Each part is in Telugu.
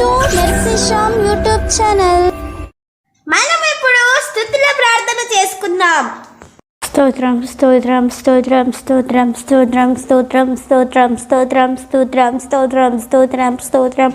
టు మెర్సిషామ్ యూట్యూబ్ ఛానల్ మనం ఇప్పుడు స్థుతుల ప్రార్థన చేసుకుందాం స్తోత్రం స్తోత్రం స్తోత్రం స్తోత్రం స్తోత్రం స్తోత్రం స్తోత్రం స్తోత్రం స్తోత్రం స్తోత్రం స్తోత్రం స్తోత్రం స్తోత్రం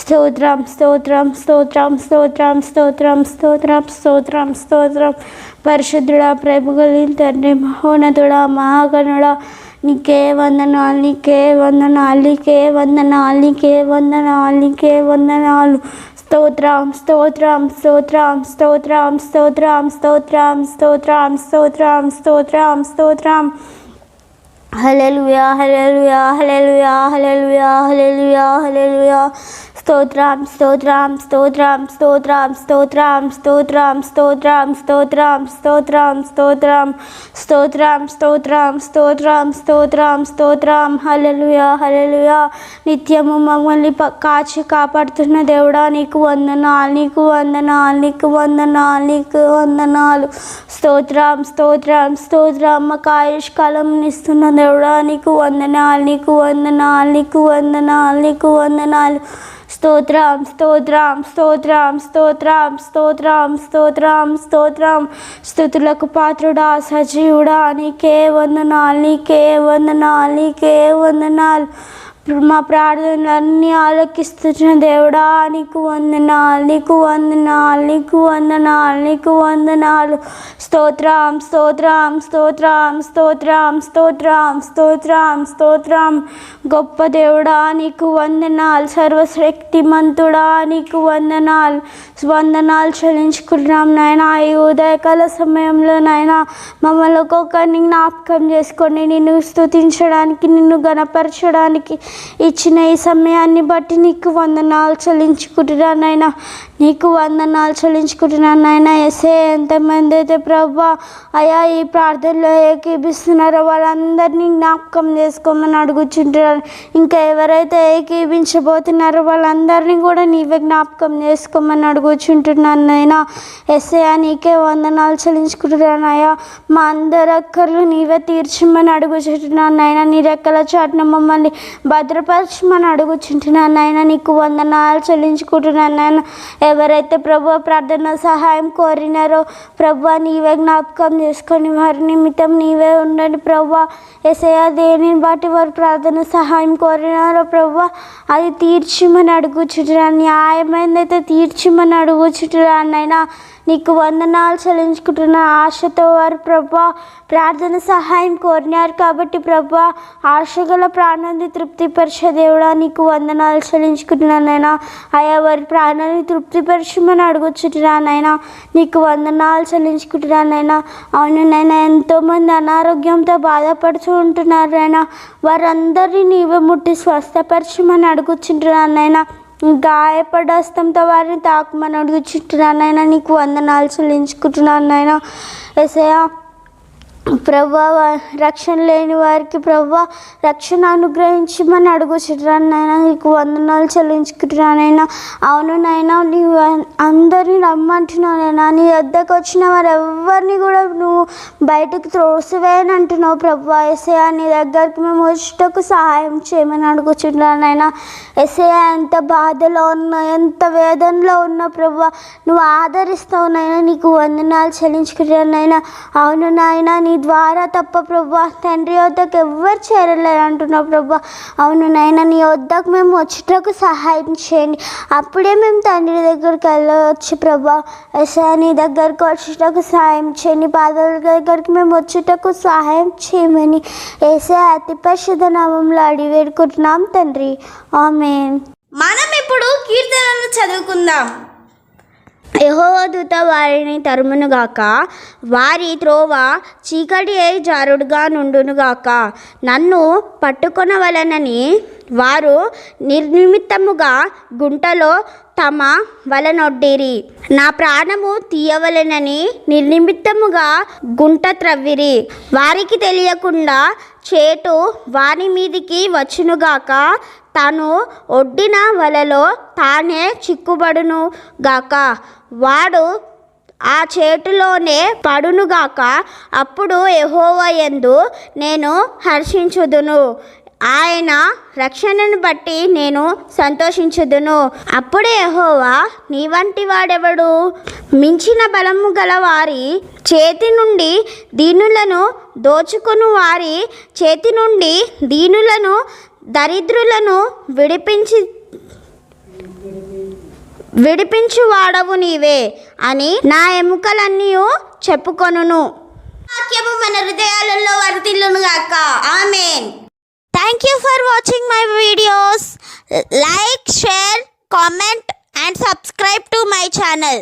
స్తోత్రం స్తోత్రం స్తోత్రం స్తోత్రం స్తోత్రం స్తోత్రం స్తోత్రం స్తోత్రం పరిశుద్ధుడా ప్రేమ తండ్రి మహోన్నతుడా మహాగణుడా నీకే వందనాలు నీకే వందనాలు నీకే వందనాలు నీకే వందనాలు నీకే వందనాలు స్తోత్రం స్తోత్రం స్తోత్రం స్తోత్రం స్తోత్రం స్తోత్రం స్తోత్రం స్తోత్రం స్తోత్రం స్తోత్రం hallelujah hallelujah hallelujah hallelujah hallelujah hallelujah స్తోత్రం స్తోత్రం స్తోత్రం స్తోత్రం స్తోత్రం స్తోత్రం స్తోత్రం స్తోత్రం స్తోత్రం స్తోత్రం స్తోత్రం స్తోత్రం స్తోత్రం స్తోత్రం స్తోత్రం హలలుయా హలలుయా నిత్యము మమ్మల్ని కాచి కాపాడుతున్న దేవుడా నీకు వందనాలు నీకు వందనాలు నీకు వందనాలు నీకు వందనాలు స్తోత్రం స్తోత్రం స్తోత్రం మాకు ఆయుష్కాలం ఇస్తున్న దేవుడా నీకు వందనాలు నీకు వందనాలు నీకు వందనాలు నీకు వందనాలు స్తోత్రం స్తోత్రం స్తోత్రం స్తోత్రం స్తోత్రం స్తోత్రం స్తోత్రం. స్థుతులకు పాత్రుడా సజీవుడా నీకే వందనాలు నీకే వందనాలు నీకే వందనాలు. మా ప్రార్థనలన్నీ ఆలకిస్తున్న దేవుడా నీకు వందనాలు నీకు వందనాలు నీకు వందనాలు నీకు వందనాలు. స్తోత్రం స్తోత్రం స్తోత్రం స్తోత్రం స్తోత్రం స్తోత్రం స్తోత్రం. గొప్ప దేవుడా నీకు వందనాలు. సర్వశక్తిమంతుడా నీకు వందనాలు. వందనాలు చెల్లించుకుంటున్నాం నాయన. ఈ ఉదయకాల సమయంలో నాయన మమ్మల్ని ఒక్కొక్కరిని జ్ఞాపకం చేసుకొని నిన్ను స్తుతించడానికి నిన్ను గణపరచడానికి ఇచ్చిన ఈ సమయాన్ని బట్టి నీకు వందనాలు చెల్లించుకుంటున్నాను నాయన నీకు వందనాలు చెల్లించుకుంటున్నాను నాయన ఎసే ఎంతమంది అయితే ప్రభా అయా ఈ ప్రార్థనలో ఏకీపిస్తున్నారో వాళ్ళందరినీ జ్ఞాపకం చేసుకోమని అడుగుచుంటున్నాను. ఇంకా ఎవరైతే ఏకీపించబోతున్నారో వాళ్ళందరినీ కూడా నీవే జ్ఞాపకం చేసుకోమని అడుగుచుంటున్నాను నాయన ఎస్ఏ నీకే వందనాలు చెల్లించుకుంటున్నాను అయ్యా మా అందరి అక్కర్లు నీవే తీర్చమని అడుగుచుంటున్నాను నాయన నీ రెక్కల చాటున మమ్మల్ని భద్రపరచమని అడుగుచుంటున్నాను నాయన. నీకు వందనాలు చెల్లించుకుంటున్నాను నాయన. ఎవరైతే ప్రభు ప్రార్థన సహాయం కోరినారో ప్రభు నీవే జ్ఞాపకం చేసుకొని వారి నిమిత్తం నీవే ఉండండి ప్రభు ఎసయ దేనిని బట్టి వారు ప్రార్థన సహాయం కోరినారో ప్రభు అది తీర్చిమని అడుగుచుంటున్నాను. న్యాయమైనదైతే తీర్చిమని అడుగుచుంటున్నాను నాయన. నీకు వందనాలు చెల్లించుకుంటున్న ఆశతో వారు ప్రభా ప్రార్థన సహాయం కోరినారు కాబట్టి ప్రభా ఆశగల ప్రాణాన్ని తృప్తిపరిచే దేవుడా నీకు వందనాలు చెల్లించుకుంటున్నానైనా అయ్యా వారి ప్రాణాన్ని తృప్తిపరచమని అడుగుచుంటున్నానైనా నీకు వందనాలు చెల్లించుకుంటున్నానైనా అవును నైనా ఎంతోమంది అనారోగ్యంతో బాధపడుతూ ఉంటున్నారైనా వారందరినీ నీవే ముట్టి స్వస్థపరచమని అడుగుచుంటున్నానైనా గాయపడ హస్తంతో వారిని తాకమని అడుగుచుంటున్నాను నాయన నీకు వందనాలు చెల్లించుకుంటున్నాను నాయన. ఎసయా ప్రభా రక్షణ లేని వారికి ప్రభా రక్షణ అనుగ్రహించమని అడుగుచుంటున్నాను నాయన. నీకు వందనాలు చెల్లించుకుంటున్నానైనా నాయన. అవును నైనా నీవు అందరినీ రమ్మంటున్నానైనా నీ వద్దకు వచ్చిన వారు ఎవరిని కూడా నువ్వు బయటకు త్రోసివేయని అంటున్నావు ప్రభా. ఎసయా నీ దగ్గరికి మేము వచ్చేటకు సహాయం చేయమని అడుగుచున్నానైనా నాయన. ఎసయా ఎంత బాధలో ఉన్నా ఎంత వేదనలో ఉన్నా ప్రభా నువ్వు ఆదరిస్తావు నైనా నీకు వందనాలు చెల్లించుకుంటున్నాను నాయన. అవును నాయన నీ నీ ద్వారా తప్ప ప్రభా తండ్రి వద్దకు ఎవ్వరు చేరలేరు అంటున్నావు ప్రభా. అవును నైనా నీ వద్దకు మేము వచ్చేటకు సహాయం చేయండి. అప్పుడే మేము తండ్రి దగ్గరికి వెళ్ళవచ్చు ప్రభా. ఎసా నీ దగ్గరకు వచ్చేటకు సహాయం చేయండి. పాదాల దగ్గరికి మేము వచ్చేటకు సహాయం చేయమని ఏసే అతి పరిశుద్ధ నామంలో అడివేడుకుంటున్నాం తండ్రి. ఆమెన్. మనం ఇప్పుడు కీర్తనలు చదువుకుందాం. యహోవదూత వారిని తరుమునుగాక వారి త్రోవ చీకటి అయి జారుడుగా నుండునుగాక నన్ను పట్టుకొనవలనని వారు నిర్నిమిత్తముగా గుంటలో తమ వలనొడ్డిరి. నా ప్రాణము తీయవలెనని నిర్నిమిత్తముగా గుంట త్రవ్విరి. వారికి తెలియకుండా చేటు వాని మీదికి వచ్చునుగాక తను ఒడ్డిన వలలో తానే చిక్కుబడును గాక. వాడు ఆ చేటులోనే పడునుగాక అప్పుడు యెహోవాయందు నేను హర్షించుదును. ఆయన రక్షణను బట్టి నేను సంతోషించుదును. అప్పుడు ఎహోవా నీ వంటి వాడెవడు? మించిన బలము గల వారి చేతి నుండి దీనులను దోచుకుని వారి చేతి నుండి దీనులను దరిద్రులను విడిపించి విడిపించువాడవు నీవే అని నా ఎముకలన్నీ చెప్పుకొనును. వాక్యము మన హృదయాలలో వర్తిల్లును గాక. Amen. Thank you for watching my videos like share comment and subscribe to my channel